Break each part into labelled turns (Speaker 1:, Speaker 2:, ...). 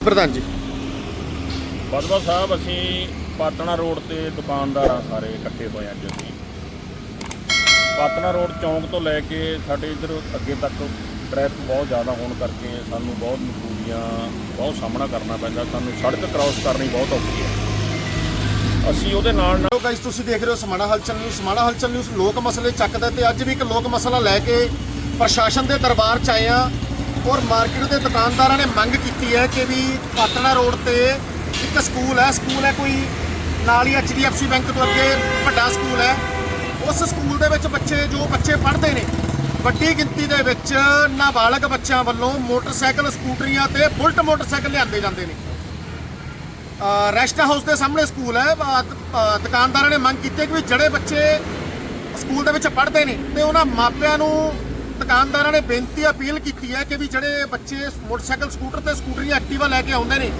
Speaker 1: ਪ੍ਰਧਾਨ ਜੀ।
Speaker 2: ਬਦਵਾ ਸਾਹਿਬ ਅਸੀਂ ਪਾਤਣਾ ਰੋਡ ਤੇ ਦੁਕਾਨਦਾਰ ਆ ਸਾਰੇ ਇਕੱਠੇ ਹੋਏ ਅੱਜ ਅਸੀਂ। ਪਾਤਣਾ ਰੋਡ ਚੌਂਕ ਤੋਂ ਲੈ ਕੇ ਸਾਡੇ ਇੱਧਰ ਅੱਗੇ ਤੱਕ ਟ੍ਰੈਫਿਕ ਬਹੁਤ ਜ਼ਿਆਦਾ ਹੋਣ ਕਰਕੇ ਸਾਨੂੰ ਬਹੁਤ ਮਜਬੂਰੀਆਂ ਬਹੁਤ ਸਾਹਮਣਾ ਕਰਨਾ ਪੈਂਦਾ। ਸਾਨੂੰ ਸੜਕ ਕ੍ਰਾਸ ਕਰਨੀ ਬਹੁਤ ਔਖੀ ਹੈ। ਅਸੀਂ ਉਹਦੇ ਨਾਲ ਨਾਲ
Speaker 1: ਗਾਇਸ ਤੁਸੀਂ ਦੇਖ ਰਹੇ ਹੋ ਸਮਾਣਾ ਹਲਚਲ ਨਿਊਜ਼ ਸਮਾਣਾ ਹਲਚਲ ਨਿਊਜ਼ ਲੋਕ ਮਸਲੇ ਚੱਕਦਾ ਤੇ ਅੱਜ ਵੀ ਇੱਕ ਲੋਕ ਮਸਲਾ ਲੈ ਕੇ ਪ੍ਰਸ਼ਾਸਨ ਦੇ ਦਰਬਾਰ ਚ ਆਏ ਆ ਔਰ ਮਾਰਕੀਟ ਦੇ ਦੁਕਾਨਦਾਰਾਂ ਨੇ ਮੰਗ ਕੀਤੀ ਹੈ ਕਿ ਵੀ ਪਾਤਣਾ ਰੋਡ ਤੇ ਇੱਕ ਸਕੂਲ ਹੈ ਸਕੂਲ ਹੈ ਕੋਈ ਨਾਲ ਹੀ HDFC ਬੈਂਕ ਤੋਂ ਅੱਗੇ ਵੱਡਾ ਸਕੂਲ ਹੈ। ਉਸ ਸਕੂਲ ਦੇ ਵਿੱਚ ਬੱਚੇ, ਜੋ ਬੱਚੇ ਪੜ੍ਹਦੇ ਨੇ, ਵੱਡੀ ਗਿਣਤੀ ਦੇ ਵਿੱਚ ਨਾਬਾਲਗ ਬੱਚਿਆਂ ਵੱਲੋਂ ਮੋਟਰਸਾਈਕਲ, ਸਕੂਟਰੀਆਂ ਤੇ ਬੁਲਟ ਮੋਟਰਸਾਈਕਲ ਲਿਆਂਦੇ ਜਾਂਦੇ ਨੇ। ਰੈਸਟ ਹਾਊਸ ਦੇ ਸਾਹਮਣੇ ਸਕੂਲ ਹੈ। ਦੁਕਾਨਦਾਰਾਂ ਨੇ ਮੰਗ ਕੀਤੀ ਕਿ ਵੀ ਜਿਹੜੇ ਬੱਚੇ ਸਕੂਲ ਦੇ ਵਿੱਚ ਪੜ੍ਹਦੇ ਨੇ, ਤੇ ਉਹਨਾਂ ਮਾਪਿਆਂ ਨੂੰ ਦੁਕਾਨਦਾਰਾਂ ਨੇ ਬੇਨਤੀ, ਅਪੀਲ ਕੀਤੀ ਹੈ ਕਿ ਵੀ ਜਿਹੜੇ ਬੱਚੇ ਮੋਟਰਸਾਈਕਲ, ਸਕੂਟਰ ਤੇ ਸਕੂਟਰੀਆਂ ਐਕਟਿਵਾ ਲੈ ਕੇ ਆਉਂਦੇ ਨੇ,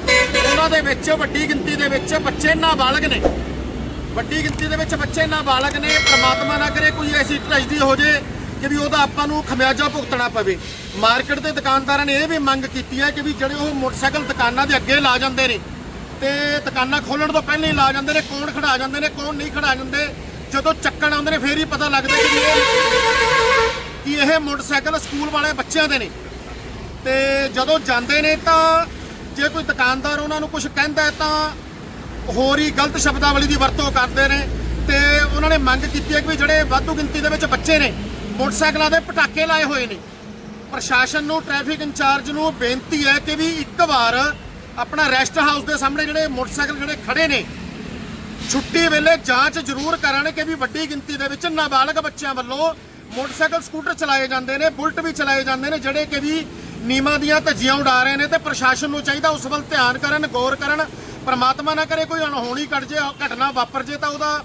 Speaker 1: ਉਹਨਾਂ ਦੇ ਵਿੱਚ ਵੱਡੀ ਗਿਣਤੀ ਦੇ ਵਿੱਚ ਬੱਚੇ ਨਾਬਾਲਗ ਨੇ। ਵੱਡੀ ਗਿਣਤੀ ਦੇ ਵਿੱਚ ਬੱਚੇ ਨਾਬਾਲਗ ਨੇ, ਪ੍ਰਮਾਤਮਾ ਨਾ ਕਰੇ ਕੋਈ ਐਸੀ ਟ੍ਰੈਜਡੀ ਹੋ ਜੇ ਕਿ ਵੀ ਉਹਦਾ ਆਪਾਂ ਨੂੰ ਖਮਿਆਜਾ ਭੁਗਤਣਾ ਪਵੇ। ਮਾਰਕੀਟ ਦੇ ਦੁਕਾਨਦਾਰਾਂ ਨੇ ਇਹ ਵੀ ਮੰਗ ਕੀਤੀ ਹੈ ਕਿ ਵੀ ਜਿਹੜੇ ਉਹ ਮੋਟਰਸਾਈਕਲ ਦੁਕਾਨਾਂ ਦੇ ਅੱਗੇ ਲਾ ਜਾਂਦੇ ਨੇ, ਤੇ ਦੁਕਾਨਾਂ ਖੋਲਣ ਤੋਂ ਪਹਿਲਾਂ ਹੀ ਲਾ ਜਾਂਦੇ ਨੇ, ਕੌਣ ਖੜਾ ਜਾਂਦੇ ਨੇ, ਕੌਣ ਨਹੀਂ ਖੜਾ ਜਾਂਦੇ। ਜਦੋਂ ਚੱਕਣ ਆਉਂਦੇ ਨੇ, ਫੇਰ ਹੀ ਪਤਾ ਲੱਗਦਾ ਕਿ ਇਹ ਕਿ ਇਹ ਮੋਟਰਸਾਈਕਲ ਸਕੂਲ ਵਾਲੇ ਬੱਚਿਆਂ ਦੇ ਨੇ। ਤੇ ਜਦੋਂ ਜਾਂਦੇ ਨੇ ਤਾਂ ਜੇ ਕੋਈ ਦੁਕਾਨਦਾਰ ਉਹਨਾਂ ਨੂੰ ਕੁਝ ਕਹਿੰਦਾ ਤਾਂ ਹੋਰ ਹੀ ਗਲਤ ਸ਼ਬਦਾਵਲੀ ਦੀ ਵਰਤੋਂ ਕਰਦੇ ਨੇ। ਤੇ ਉਹਨਾਂ ਨੇ ਮੰਗ ਕੀਤੀ ਹੈ ਕਿ ਵੀ ਜਿਹੜੇ ਵਾਧੂ ਗਿਣਤੀ ਦੇ ਵਿੱਚ ਬੱਚੇ ਨੇ, ਮੋਟਰਸਾਈਕਲਾਂ ਦੇ ਪਟਾਕੇ ਲਾਏ ਹੋਏ ਨੇ। ਪ੍ਰਸ਼ਾਸਨ ਨੂੰ, ਟ੍ਰੈਫਿਕ ਇੰਚਾਰਜ ਨੂੰ ਬੇਨਤੀ ਹੈ ਕਿ ਵੀ ਇੱਕ ਵਾਰ ਆਪਣਾ ਰੈਸਟ ਹਾਊਸ ਦੇ ਸਾਹਮਣੇ ਜਿਹੜੇ ਮੋਟਰਸਾਈਕਲ ਜਿਹੜੇ ਖੜੇ ਨੇ, ਛੁੱਟੀ ਵੇਲੇ ਜਾਂਚ ਜ਼ਰੂਰ ਕਰਨ ਕਿ ਵੀ ਵੱਡੀ ਗਿਣਤੀ ਦੇ ਵਿੱਚ ਨਾਬਾਲਗ ਬੱਚਿਆਂ ਵੱਲੋਂ ਮੋਟਰਸਾਈਕਲ ਸਕੂਟਰ ਚਲਾਏ ਜਾਂਦੇ ਨੇ, ਬੁਲਟ ਵੀ ਚਲਾਏ ਜਾਂਦੇ ਨੇ, ਜਿਹੜੇ ਕਿ ਵੀ ਨੀਮਾਂ ਦੀਆਂ ਧੱਜੀਆਂ ਉਡਾ ਰਹੇ ਨੇ ਤੇ ਪ੍ਰਸ਼ਾਸਨ ਨੂੰ ਚਾਹੀਦਾ ਉਸ ਵੱਲ ਧਿਆਨ ਕਰਨ, ਗੌਰ ਕਰਨ। ਪਰਮਾਤਮਾ ਨਾ ਕਰੇ ਕੋਈ ਅਣਹੋਣੀ ਘਟ ਜੇ ਘਟਨਾ ਵਾਪਰ ਜੇ ਤਾਂ ਉਹਦਾ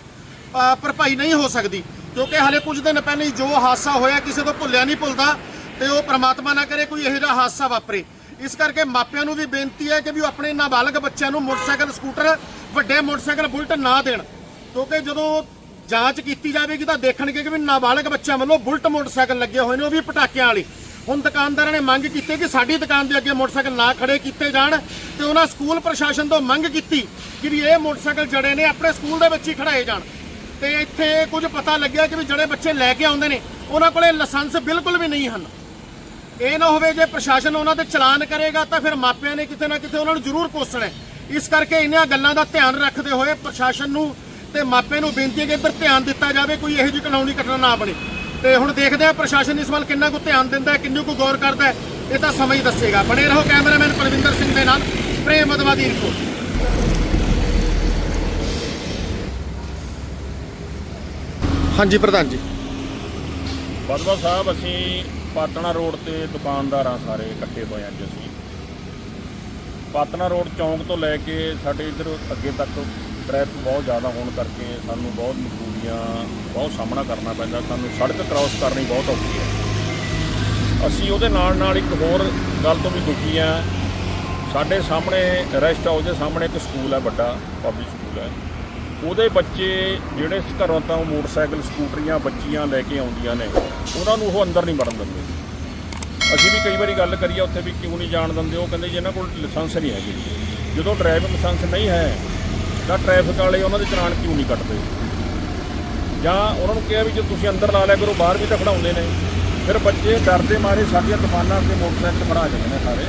Speaker 1: ਭਰਪਾਈ ਨਹੀਂ ਹੋ ਸਕਦੀ। ਕਿਉਂਕਿ ਹਲੇ ਕੁਝ ਦਿਨ ਪਹਿਲਾਂ ਹੀ ਜੋ ਹਾਦਸਾ ਹੋਇਆ, ਕਿਸੇ ਤੋਂ ਭੁੱਲਿਆ ਨਹੀਂ ਭੁੱਲਦਾ ਤੇ ਉਹ ਪਰਮਾਤਮਾ ਨਾ ਕਰੇ ਕੋਈ ਇਹੋ ਜਿਹਾ ਹਾਦਸਾ ਵਾਪਰੇ। ਇਸ ਕਰਕੇ ਮਾਪਿਆਂ ਨੂੰ ਵੀ ਬੇਨਤੀ ਹੈ ਕਿ ਵੀ ਉਹ ਆਪਣੇ ਨਾਬਾਲਗ ਬੱਚਿਆਂ ਨੂੰ ਮੋਟਰਸਾਈਕਲ, ਸਕੂਟਰ, ਵੱਡੇ ਮੋਟਰਸਾਈਕਲ, ਬੁਲਟ ਨਾ ਦੇਣ। ਕਿਉਂਕਿ ਜਦੋਂ ਜਾਂਚ ਕੀਤੀ ਜਾਵੇਗੀ ਤਾਂ ਦੇਖਣਗੇ ਕਿ ਵੀ ਨਾਬਾਲਗ ਬੱਚਿਆਂ ਵੱਲੋਂ ਬੁਲਟ ਮੋਟਰਸਾਈਕਲ ਲੱਗੇ ਹੋਏ ਨੇ, ਉਹ ਵੀ ਪਟਾਕਿਆਂ ਵਾਲੇ। ਹੁਣ ਦੁਕਾਨਦਾਰਾਂ ਨੇ ਮੰਗ ਕੀਤੀ ਕਿ ਸਾਡੀ ਦੁਕਾਨ ਦੇ ਅੱਗੇ ਮੋਟਰਸਾਈਕਲ ਨਾ ਖੜੇ ਕੀਤੇ ਜਾਣ ਤੇ ਉਹਨਾਂ ਸਕੂਲ ਪ੍ਰਸ਼ਾਸਨ ਤੋਂ ਮੰਗ ਕੀਤੀ ਕਿ ਵੀ ਇਹ ਮੋਟਰਸਾਈਕਲ ਜੜੇ ਨੇ, ਆਪਣੇ ਸਕੂਲ ਦੇ ਵਿੱਚ ਹੀ ਖੜਾਏ ਜਾਣ। ਤੇ ਇੱਥੇ ਕੁਝ ਪਤਾ ਲੱਗਿਆ ਕਿ ਵੀ ਜਿਹੜੇ ਬੱਚੇ ਲੈ ਕੇ ਆਉਂਦੇ ਨੇ, ਉਹਨਾਂ ਕੋਲੇ ਲਾਇਸੈਂਸ ਬਿਲਕੁਲ ਵੀ ਨਹੀਂ ਹਨ। ਇਹ ਨਾ ਹੋਵੇ ਜੇ ਪ੍ਰਸ਼ਾਸਨ ਉਹਨਾਂ ਤੇ ਚਲਾਨ ਕਰੇਗਾ ਤਾਂ ਫਿਰ ਮਾਪਿਆਂ ਨੇ ਕਿਤੇ ਨਾ ਕਿਤੇ ਉਹਨਾਂ ਨੂੰ ਜ਼ਰੂਰ ਕੋਸਣਾ ਇਸ ਕਰਕੇ ਇਹਨਾਂ ਗੱਲਾਂ ਦਾ ਧਿਆਨ ਰੱਖਦੇ ਹੋਏ ਪ੍ਰਸ਼ਾਸਨ ਨੂੰ ਤੇ ਮਾਪਿਆਂ ਨੂੰ ਬੇਨਤੀ ਹੈ ਕਿ ਇੱਧਰ ਧਿਆਨ ਦਿੱਤਾ ਜਾਵੇ, ਕੋਈ ਇਹੋ ਜਿਹੀ ਕਾਨੂੰਨੀ ਘਟਨਾ ਨਾ ਬਣੇ। ਤੇ ਹੁਣ ਦੇਖਦੇ ਆ ਪ੍ਰਸ਼ਾਸਨ ਇਸ ਵੱਲ ਕਿੰਨਾ ਕੁ ਧਿਆਨ ਦਿੰਦਾ ਹੈ, ਕਿੰਨੀ ਕੁ ਗੌਰ ਕਰਦਾ ਹੈ, ਇਹ ਤਾਂ ਸਮਾਂ ਹੀ ਦੱਸੇਗਾ। ਬਣੇ ਰਹੋ ਕੈਮਰਾਮੈਨ ਪਰਵਿੰਦਰ ਸਿੰਘ ਦੇ ਨਾਲ, ਪ੍ਰੇਮ ਅਦਵਾ ਦੀ ਰਿਪੋਰਟ। ਹਾਂਜੀ, ਪ੍ਰਧਾਨ ਜੀ।
Speaker 2: ਬਦਵਾ ਸਾਹਿਬ, ਅਸੀਂ ਪਾਤਣਾ ਰੋਡ ਤੇ ਦੁਕਾਨਦਾਰਾਂ ਸਾਰੇ ਇਕੱਠੇ ਹੋਏ ਹਾਂ ਅੱਜ ਅਸੀਂ। ਪਾਤਣਾ ਰੋਡ ਚੌਂਕ ਤੋਂ ਲੈ ਕੇ ਸਾਡੇ ਇੱਧਰ ਅੱਗੇ ਤੱਕ ਟ੍ਰੈਫਿਕ ਬਹੁਤ ਜ਼ਿਆਦਾ ਹੋਣ ਕਰਕੇ ਸਾਨੂੰ ਬਹੁਤ ਮਜਬੂਰੀਆਂ, ਬਹੁਤ ਸਾਹਮਣਾ ਕਰਨਾ ਪੈਂਦਾ। ਸਾਨੂੰ ਸੜਕ ਕ੍ਰਾਸ ਕਰਨੀ ਬਹੁਤ ਔਖੀ ਹੈ। ਅਸੀਂ ਉਹਦੇ ਨਾਲ ਨਾਲ ਇੱਕ ਹੋਰ ਗੱਲ ਤੋਂ ਵੀ ਦੁਖੀ ਆ ਸਾਡੇ ਸਾਹਮਣੇ ਰੈਸਟ ਹਾਊਸ ਦੇ ਸਾਹਮਣੇ ਇੱਕ ਸਕੂਲ ਹੈ, ਵੱਡਾ ਪਬਲਿਕ ਸਕੂਲ ਹੈ। ਉਹਦੇ ਬੱਚੇ ਜਿਹੜੇ ਘਰੋਂ ਤਾਂ ਮੋਟਰਸਾਈਕਲ, ਸਕੂਟਰੀਆਂ, ਬੱਚੀਆਂ ਲੈ ਕੇ ਆਉਂਦੀਆਂ ਨੇ, ਉਹਨਾਂ ਨੂੰ ਉਹ ਅੰਦਰ ਨਹੀਂ ਵੜਨ ਦਿੰਦੇ। ਅਸੀਂ ਵੀ ਕਈ ਵਾਰੀ ਗੱਲ ਕਰੀਏ ਉੱਥੇ ਵੀ ਕਿਉਂ ਨਹੀਂ ਜਾਣ ਦਿੰਦੇ, ਉਹ ਕਹਿੰਦੇ ਜੀ ਇਹਨਾਂ ਕੋਲ ਲਾਇਸੈਂਸ ਨਹੀਂ ਹੈਗੀ। ਜਦੋਂ ਡਰਾਈਵਿੰਗ ਲਾਇਸੈਂਸ ਨਹੀਂ ਹੈ ਤਾਂ ਟ੍ਰੈਫਿਕ ਵਾਲੇ ਉਹਨਾਂ ਦੇ ਚਲਾਨ ਕਿਉਂ ਨਹੀਂ ਕੱਟਦੇ? ਜਾਂ ਉਹਨਾਂ ਨੂੰ ਕਿਹਾ ਵੀ ਜੇ ਤੁਸੀਂ ਅੰਦਰ ਲਾ ਲਿਆ ਕਰੋ ਬਾਹਰ ਵੀ ਤਾਂ ਖੜਾਉਂਦੇ ਨੇ। ਫਿਰ ਬੱਚੇ ਡਰਦੇ ਮਾਰੇ ਸਾਡੀਆਂ ਦੁਕਾਨਾਂ ਅੱਗੇ ਮੋਟਰਸਾਈਕਲ ਖੜਾ ਜਾਂਦੇ ਨੇ ਸਾਰੇ।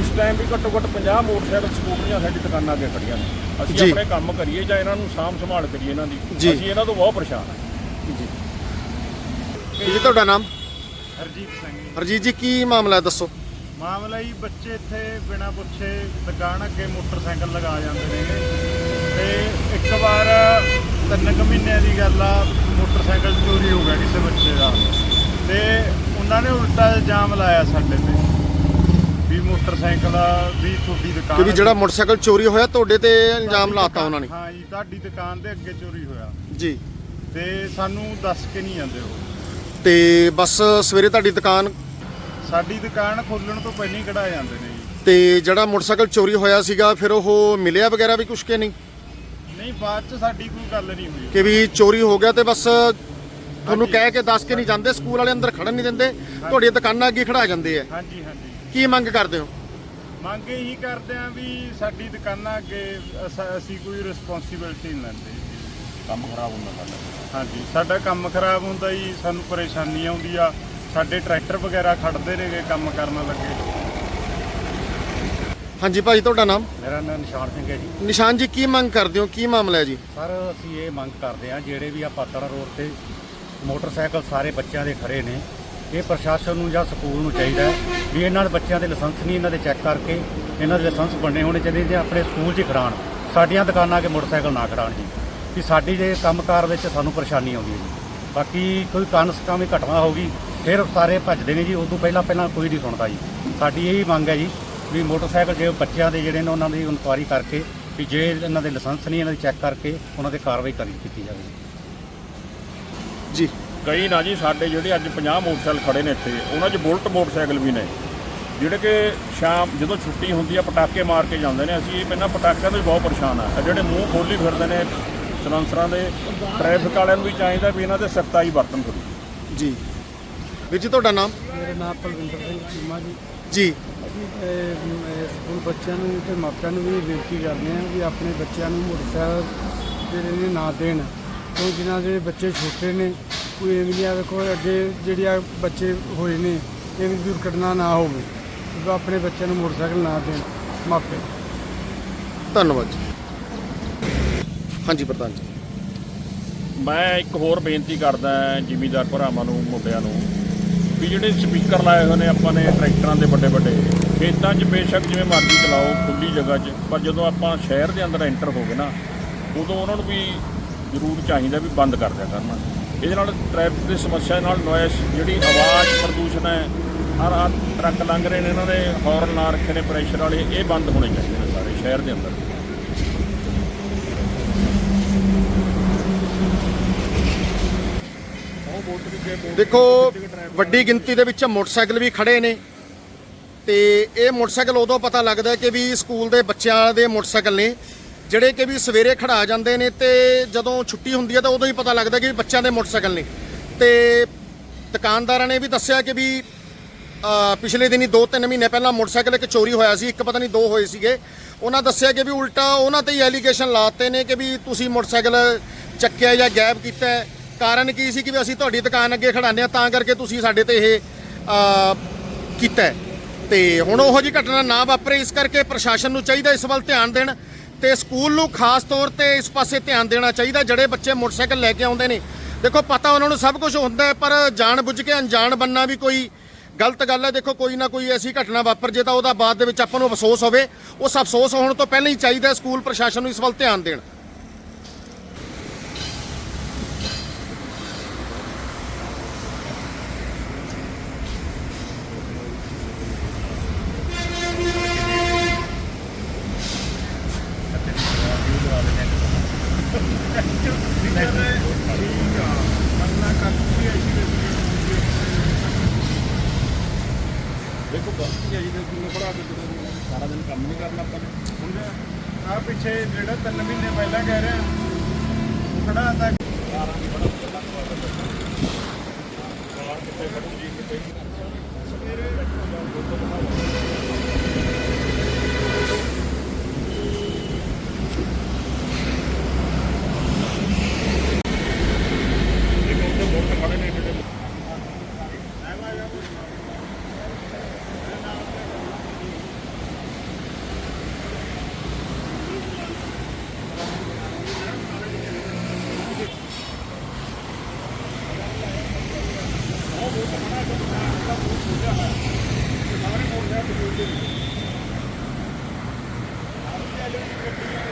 Speaker 2: ਇਸ ਟਾਈਮ ਵੀ ਘੱਟੋ ਘੱਟ 50 ਮੋਟਰਸਾਈਕਲ ਸਕੂਟਰੀਆਂ ਸਾਡੀ ਦੁਕਾਨਾਂ ਅੱਗੇ ਖੜੀਆਂ ਨੇ। ਅਸੀਂ
Speaker 1: ਜੀ।
Speaker 2: ਆਪਣੇ ਕੰਮ ਕਰੀਏ ਜਾਂ ਇਹਨਾਂ ਨੂੰ ਸਾਂਭ ਸੰਭਾਲ ਕਰੀਏ ਇਹਨਾਂ ਦੀ।
Speaker 1: ਜੀ।
Speaker 2: ਅਸੀਂ ਇਹਨਾਂ ਤੋਂ ਬਹੁਤ ਪਰੇਸ਼ਾਨ ਹਾਂ।
Speaker 1: ਜੀ। ਤੁਹਾਡਾ ਨਾਮ?
Speaker 3: ਹਰਜੀਤ ਸਿੰਘ। ਜੀ।
Speaker 1: ਹਰਜੀਤ ਜੀ ਕੀ ਮਾਮਲਾ ਦੱਸੋ।
Speaker 3: ਮਾਮਲਾ ਹੀ ਬੱਚੇ ਇੱਥੇ ਬਿਨਾਂ ਪੁੱਛੇ ਦੁਕਾਨ ਅੱਗੇ ਮੋਟਰਸਾਈਕਲ ਲਗਾ ਜਾਂਦੇ ਨੇ। ਤੇ ਇੱਕ ਵਾਰ ਤਿੰਨ ਕੁ ਮਹੀਨਿਆਂ ਦੀ ਗੱਲ ਆ ਮੋਟਰਸਾਈਕਲ ਚੋਰੀ ਹੋ ਗਿਆ ਕਿਸੇ ਬੱਚੇ ਦਾ। ਤੇ ਉਹਨਾਂ ਨੇ ਉਲਟਾ ਇਲਜ਼ਾਮ ਲਾਇਆ ਸਾਡੇ ਤੇ ਵੀ ਮੋਟਰਸਾਈਕਲ ਵੀ ਤੁਹਾਡੀ ਦੁਕਾਨ
Speaker 1: ਕਿ ਵੀ ਜਿਹੜਾ ਮੋਟਰਸਾਈਕਲ ਚੋਰੀ ਹੋਇਆ ਤੁਹਾਡੇ ਤੇ ਇਲਜ਼ਾਮ ਲਾਤਾ ਉਹਨਾਂ ਨੇ।
Speaker 3: ਹਾਂ ਜੀ ਤੁਹਾਡੀ ਦੁਕਾਨ ਦੇ ਅੱਗੇ ਚੋਰੀ ਹੋਇਆ।
Speaker 1: ਜੀ।
Speaker 3: ਤੇ ਸਾਨੂੰ ਦੱਸ ਕੇ ਨਹੀਂ ਜਾਂਦੇ ਉਹ।
Speaker 1: ਤੇ ਬਸ ਸਵੇਰੇ ਤੁਹਾਡੀ ਦੁਕਾਨ
Speaker 3: ਸਾਡੀ ਦੁਕਾਨ ਖੋਲਣ ਤੋਂ ਪਹਿਲਾਂ ਹੀ ਕਢਾ ਜਾਂਦੇ ਨੇ ਜੀ।
Speaker 1: ਤੇ ਜਿਹੜਾ ਮੋਟਰਸਾਈਕਲ ਚੋਰੀ ਹੋਇਆ ਸੀਗਾ ਫਿਰ ਉਹ ਮਿਲਿਆ ਵਗੈਰਾ ਵੀ ਕੁਛ ਕੇ ਨਹੀਂ?
Speaker 3: ਨਹੀਂ ਬਾਅਦ ਚ ਸਾਡੀ ਕੋਈ ਗੱਲ ਨਹੀਂ ਹੋਈ।
Speaker 1: ਕਿ ਵੀ ਚੋਰੀ ਹੋ ਗਿਆ ਤੇ ਬਸ ਤੁਹਾਨੂੰ ਕਹਿ ਕੇ ਦੱਸ ਕੇ ਨਹੀਂ ਜਾਂਦੇ ਸਕੂਲ ਵਾਲੇ ਅੰਦਰ ਖੜਨ ਨਹੀਂ ਦਿੰਦੇ ਤੁਹਾਡੀਆਂ ਦੁਕਾਨਾਂ ਅੱਗੇ ਖੜਾ ਜਾਂਦੇ ਆ।
Speaker 3: ਹਾਂਜੀ ਹਾਂਜੀ।
Speaker 1: ਕੀ ਮੰਗ ਕਰਦੇ ਹੋ?
Speaker 3: ਮੰਗ ਇਹੀ ਕਰਦੇ ਆ ਵੀ ਸਾਡੀ ਦੁਕਾਨਾਂ ਅੱਗੇ ਅਸ- ਅਸੀਂ ਕੋਈ ਰਿਸਪੌਂਸਿਬਿਲਟੀ ਨਹੀਂ ਲੈਂਦੇ।
Speaker 2: ਕੰਮ ਖਰਾਬ ਹੁੰਦਾ ਸਾਡਾ।
Speaker 3: ਹਾਂਜੀ ਸਾਡਾ ਕੰਮ ਖਰਾਬ ਹੁੰਦਾ ਜੀ ਸਾਨੂੰ ਪਰੇਸ਼ਾਨੀ ਆਉਂਦੀ ਆ। ਸਾਡੇ ਟਰੈਕਟਰ ਵਗੈਰਾ ਖੜਦੇ ਨੇਗੇ ਕੰਮ ਕਰਨ ਲੱਗੇ।
Speaker 1: ਹਾਂਜੀ ਭਾਜੀ ਤੁਹਾਡਾ ਨਾਮ?
Speaker 4: ਮੇਰਾ ਨਾਮ ਨਿਸ਼ਾਨ ਸਿੰਘ ਹੈ ਜੀ।
Speaker 1: ਨਿਸ਼ਾਨ ਜੀ ਕੀ ਮੰਗ ਕਰਦੇ ਹੋ? ਕੀ ਮਾਮਲਾ ਹੈ ਜੀ?
Speaker 4: ਸਰ ਅਸੀਂ ਇਹ ਮੰਗ ਕਰਦੇ ਹਾਂ ਜਿਹੜੇ ਵੀ ਆ ਪਾਤੜਾ ਰੋਡ ਤੇ ਮੋਟਰਸਾਈਕਲ ਸਾਰੇ ਬੱਚਿਆਂ ਦੇ ਖੜੇ ਨੇ ਇਹ ਪ੍ਰਸ਼ਾਸਨ ਨੂੰ ਜਾਂ ਸਕੂਲ ਨੂੰ ਚਾਹੀਦਾ ਹੈ ਵੀ ਇਹਨਾਂ ਦੇ ਬੱਚਿਆਂ ਦੇ ਲਾਇਸੈਂਸ ਨਹੀਂ ਇਹਨਾਂ ਦੇ ਚੈੱਕ ਕਰਕੇ ਇਹਨਾਂ ਦੇ ਲਾਇਸੈਂਸ ਬਣੇ ਹੋਣੇ ਚਾਹੀਦੇ ਤੇ ਆਪਣੇ ਸਕੂਲ 'ਚ ਹੀ ਖੜਾਉਣ। ਸਾਡੀਆਂ ਦੁਕਾਨਾਂ ਕੇ ਮੋਟਰਸਾਈਕਲ ਨਾ ਖੜਾਉਣ ਜੀ। ਵੀ ਸਾਡੀ ਜੇ ਕੰਮਕਾਰ ਵਿੱਚ ਸਾਨੂੰ ਪਰੇਸ਼ਾਨੀ ਆਉਂਦੀ ਹੈ ਜੀ। ਬਾਕੀ ਕੋਈ ਕਾਨਸ ਕਾਮੀ ਘਟਨਾ ਹੋਗੀ ਫਿਰ ਸਾਰੇ ਭੱਜਦੇ ਨੇ ਜੀ ਉਦੋਂ ਪਹਿਲਾਂ ਪਹਿਲਾਂ ਕੋਈ ਨਹੀਂ ਸੁਣਦਾ ਜੀ। ਸਾਡੀ ਇਹੀ ਮੰਗ ਹੈ ਜੀ ਵੀ ਮੋਟਰਸਾਈਕਲ ਜੇ ਬੱਚਿਆਂ ਦੇ ਜਿਹੜੇ ਨੇ ਉਹਨਾਂ ਦੀ ਇਨਕੁਆਇਰੀ ਕਰਕੇ ਵੀ ਜੇ ਇਹਨਾਂ ਦੇ ਲਾਇਸੈਂਸ ਨਹੀਂ ਇਹਨਾਂ ਦੀ ਚੈੱਕ ਕਰਕੇ ਉਹਨਾਂ ਤੇ ਕਾਰਵਾਈ ਕਰੀ ਕੀਤੀ ਜਾਵੇ।
Speaker 1: ਜੀ।
Speaker 2: ਕਈ ਨਾ ਜੀ ਸਾਡੇ ਜਿਹੜੇ ਅੱਜ 50 ਮੋਟਰਸਾਈਕਲ ਖੜੇ ਨੇ ਇੱਥੇ ਉਹਨਾਂ 'ਚ ਬੁਲਟ ਮੋਟਰਸਾਈਕਲ ਵੀ ਨੇ। ਜਿਹੜੇ ਕਿ ਸ਼ਾਮ ਜਦੋਂ ਛੁੱਟੀ ਹੁੰਦੀ ਆ ਪਟਾਕੇ ਮਾਰ ਕੇ ਜਾਂਦੇ ਨੇ ਅਸੀਂ ਇਹਨਾਂ ਪਟਾਕਿਆਂ ਤੋਂ ਵੀ ਬਹੁਤ ਪਰੇਸ਼ਾਨ ਆ। ਜਿਹੜੇ ਮੂੰਹ ਖੋਲੀ ਫਿਰਦੇ ਨੇ ਸਲੈਂਸਰਾਂ ਦੇ ਟ੍ਰੈਫਿਕ ਵਾਲਿਆਂ ਨੂੰ ਵੀ ਚਾਹੀਦਾ ਵੀ ਇਹਨਾਂ ਤੇ ਸਖਤਾਈ ਵਰਤਣ ਕਰੋ
Speaker 1: ਜੀ। ਵੀਰ ਜੀ ਤੁਹਾਡਾ ਨਾਮ?
Speaker 5: ਮੇਰਾ ਨਾਮ ਪਲਵਿੰਦਰ ਸਿੰਘ ਚੀਮਾ ਜੀ।
Speaker 1: ਜੀ।
Speaker 5: ਅਸੀਂ ਅਹ, ਸਕੂਲ ਬੱਚਿਆਂ ਨੂੰ ਤੇ ਮਾਪਿਆਂ ਨੂੰ ਵੀ ਬੇਨਤੀ ਕਰਦੇ ਹਾਂ ਵੀ ਆਪਣੇ ਬੱਚਿਆਂ ਨੂੰ ਮੋਟਰਸਾਈਕਲ ਜਿਹੜੇ ਨੇ ਨਾ ਦੇਣ। ਕਿਉਂ ਜਿਨ੍ਹਾਂ ਦੇ ਬੱਚੇ ਛੋਟੇ ਨੇ ਕੋਈ ਐਵੇਂ ਨਹੀਂ ਆ ਵੇਖੋ ਅੱਗੇ ਜਿਹੜੀ ਆ ਬੱਚੇ ਹੋਏ ਨੇ ਐਵੇਂ ਦੀ ਦੁਰਘਟਨਾ ਨਾ ਹੋਵੇ। ਵੀ ਆਪਣੇ ਬੱਚਿਆਂ ਨੂੰ ਮੋਟਰਸਾਈਕਲ ਨਾ ਦੇਣ ਮਾਪੇ।
Speaker 1: ਧੰਨਵਾਦ ਜੀ। ਹਾਂਜੀ ਪ੍ਰਧਾਨ ਜੀ।
Speaker 2: ਮੈਂ ਇੱਕ ਹੋਰ ਬੇਨਤੀ ਕਰਦਾ ਜ਼ਿਮੀਦਾਰ ਭਰਾਵਾਂ ਨੂੰ ਮੁੰਡਿਆਂ ਨੂੰ। ਵੀ ਜਿਹੜੇ ਸਪੀਕਰ ਲਾਏ ਹੋਏ ਨੇ, ਆਪਾਂ ਨੇ ਟਰੈਕਟਰਾਂ ਦੇ ਵੱਡੇ ਵੱਡੇ। ਖੇਤਾਂ 'ਚ ਬੇਸ਼ੱਕ ਜਿਵੇਂ ਮਰਜ਼ੀ ਚਲਾਓ, ਖੁੱਲੀ ਜਗ੍ਹਾ 'ਚ, ਪਰ ਜਦੋਂ ਆਪਾਂ ਸ਼ਹਿਰ ਦੇ ਅੰਦਰ ਐਂਟਰ ਹੋ ਗਏ ਨਾ, ਉਦੋਂ ਉਹਨਾਂ ਨੂੰ ਵੀ ਜ਼ਰੂਰ ਚਾਹੀਦਾ ਵੀ ਬੰਦ ਕਰ ਦਿਆ ਕਰਨਾ। ਇਹਦੇ ਨਾਲ ਟ੍ਰੈਫਿਕ ਦੀ ਸਮੱਸਿਆ ਨਾਲ ਨੋਇਸ ਜਿਹੜੀ ਆਵਾਜ਼ ਪ੍ਰਦੂਸ਼ਣ ਹੈ, ਹਰ ਹਰ ਟਰੱਕ ਲੰਘ ਰਹੇ ਨੇ ਇਹਨਾਂ ਦੇ ਹੌਰਨ ਲਾ ਰੱਖੇ ਨੇ ਪ੍ਰੈਸ਼ਰ ਵਾਲੇ, ਇਹ ਬੰਦ ਹੋਣੇ ਚਾਹੀਦੇ ਨੇ ਸਾਰੇ ਸ਼ਹਿਰ ਦੇ ਅੰਦਰ।
Speaker 1: ਦੇਖੋ, ਵੱਡੀ ਗਿਣਤੀ ਦੇ ਵਿੱਚ ਮੋਟਰਸਾਈਕਲ ਵੀ ਖੜੇ ਨੇ ਤੇ ਇਹ ਮੋਟਰਸਾਈਕਲ ਉਦੋਂ ਪਤਾ ਲੱਗਦਾ ਕਿ ਵੀ ਸਕੂਲ ਦੇ ਬੱਚਿਆਂ ਦੇ ਮੋਟਰਸਾਈਕਲ ਨੇ, ਜਿਹੜੇ ਕਿ ਵੀ ਸਵੇਰੇ ਖੜਾ ਜਾਂਦੇ ਨੇ ਤੇ ਜਦੋਂ ਛੁੱਟੀ ਹੁੰਦੀ ਹੈ ਤਾਂ ਉਦੋਂ ਹੀ ਪਤਾ ਲੱਗਦਾ ਕਿ ਵੀ ਬੱਚਿਆਂ ਦੇ ਮੋਟਰਸਾਈਕਲ ਨੇ। ਤੇ ਦੁਕਾਨਦਾਰਾਂ ਨੇ ਵੀ ਦੱਸਿਆ ਕਿ ਵੀ ਪਿਛਲੇ ਦਿਨੀ 2-3 ਮਹੀਨੇ ਪਹਿਲਾਂ ਮੋਟਰਸਾਈਕਲ ਇੱਕ ਚੋਰੀ ਹੋਇਆ ਸੀ, ਇੱਕ ਪਤਾ ਨਹੀਂ ਦੋ ਹੋਏ ਸੀਗੇ। ਉਹਨਾਂ ਦੱਸਿਆ ਕਿ ਵੀ ਉਲਟਾ ਉਹਨਾਂ ਤੇ ਹੀ ਐਲੀਗੇਸ਼ਨ ਲਾਤੇ ਨੇ ਕਿ ਵੀ ਤੁਸੀਂ ਮੋਟਰਸਾਈਕਲ ਚੱਕਿਆ ਜਾਂ ਗਾਇਬ ਕੀਤਾ ਕਾਰਨ ਕੀ ਸੀ ਕਿ ਵੀ ਅਸੀਂ ਤੁਹਾਡੀ ਦੁਕਾਨ ਅੱਗੇ ਖੜਾਉਂਦੇ ਆ ਤਾਂ ਕਰਕੇ ਤੁਸੀਂ ਸਾਡੇ ਤੇ ਇਹ ਕੀਤਾ ਹੈ। ਤੇ ਹੁਣ ਉਹੋ ਜਿਹੀ ਘਟਨਾ ਨਾ ਵਾਪਰੇ, ਇਸ ਕਰਕੇ ਪ੍ਰਸ਼ਾਸਨ ਨੂੰ ਚਾਹੀਦਾ ਇਸ ਵੱਲ ਧਿਆਨ ਦੇਣ ਤੇ ਸਕੂਲ ਨੂੰ ਖਾਸ ਤੌਰ ਤੇ ਇਸ ਪਾਸੇ ਧਿਆਨ ਦੇਣਾ ਚਾਹੀਦਾ, ਜਿਹੜੇ ਬੱਚੇ ਮੋਟਰਸਾਈਕਲ ਲੈ ਕੇ ਆਉਂਦੇ ਨੇ। ਦੇਖੋ, ਪਤਾ ਉਹਨਾਂ ਨੂੰ ਸਭ ਕੁਝ ਹੁੰਦਾ ਹੈ, ਪਰ ਜਾਣ ਬੁੱਝ ਕੇ ਅਣਜਾਣ ਬੰਨਾ ਵੀ ਕੋਈ ਗਲਤ ਗੱਲ ਹੈ। ਦੇਖੋ, ਕੋਈ ਨਾ ਕੋਈ ਐਸੀ ਘਟਨਾ ਵਾਪਰ ਜੇ ਤਾਂ ਉਹਦਾ ਬਾਅਦ ਦੇ ਵਿੱਚ ਆਪਾਂ ਨੂੰ ਅਫਸੋਸ ਹੋਵੇ। ਉਸ ਅਫਸੋਸ ਹੋਣ ਤੋਂ ਪਹਿਲਾਂ ਹੀ ਚਾਹੀਦਾ ਸਕੂਲ ਪ੍ਰਸ਼ਾਸਨ ਨੂੰ ਇਸ ਵੱਲ ਧਿਆਨ ਦੇਣ
Speaker 2: ਦੇਖੋ ਗਲਤੀ ਹੈ ਜੀ ਕਿੰਨੇ ਪੜਾ ਕੇ ਜਦੋਂ ਸਾਰਾ ਦਿਨ ਕੰਮ ਨਹੀਂ ਕਰਨਾ ਆਪਾਂ ਨੇ
Speaker 3: ਆ ਪਿੱਛੇ ਜਿਹੜਾ 3 ਮਹੀਨੇ ਪਹਿਲਾਂ ਕਹਿ ਰਿਹਾ ਖੜਾ ਤਾਂ
Speaker 2: ਕਿੱਥੇ ਖੜੂ ਜੀ ਕਿਤੇ ਸਾਰੇ ਮੋੜ ਦੇ ਤੇ ਜੁੜ ਗਏ ਆਪ ਦੇ ਲਈ